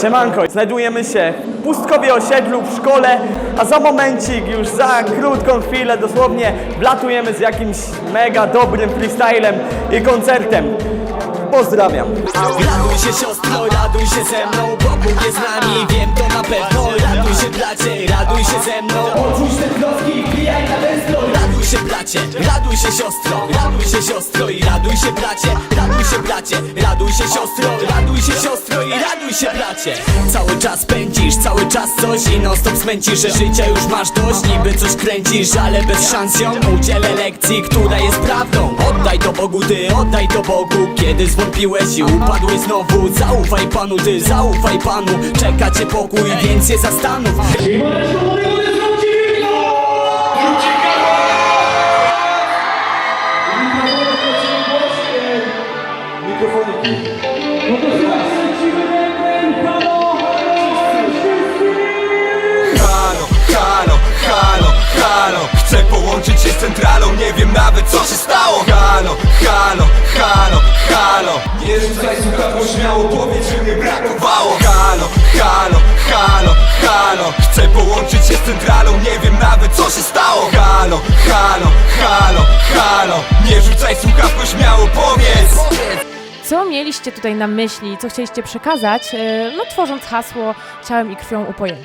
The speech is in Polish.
Siemanko, znajdujemy się w Pustkowie osiedlu w szkole, a za momencik, już za krótką chwilę dosłownie wlatujemy z jakimś mega dobrym freestylem i koncertem. Pozdrawiam. Raduj się siostro, raduj się ze mną Bo Bóg jest z nami, wiem to na pewno Raduj się bracie, raduj się ze mną te klocki wbijaj na bracie, raduj się siostro Raduj się siostro i raduj się bracie. Raduj się bracie, raduj się siostro Raduj się siostro i raduj się bracie. Cały czas pędzisz, cały czas coś I non stop smęcisz, że życia już masz dość. Niby coś kręcisz, ale bez szans ją Udzielę lekcji, która jest prawdą. Oddaj to Bogu ty, oddaj to Bogu. Kiedy zwątpiłeś i upadłeś znowu Zaufaj Panu ty, zaufaj Panu. Czeka cię pokój, więc się zastanów Halo, halo, halo, halo Chcę połączyć się z centralą, nie wiem nawet co się stało. Halo, halo, halo, halo. Nie rzucaj słuchawką, śmiało powiedz, że mnie brakowało. Halo, halo, halo, halo. Chcę połączyć się z centralą, nie wiem nawet co się stało. Halo, halo, halo, halo. Nie rzucaj słuchawką, śmiało powiedz Co mieliście tutaj na myśli, co chcieliście przekazać, e, no tworząc hasło ciałem i krwią upojeni?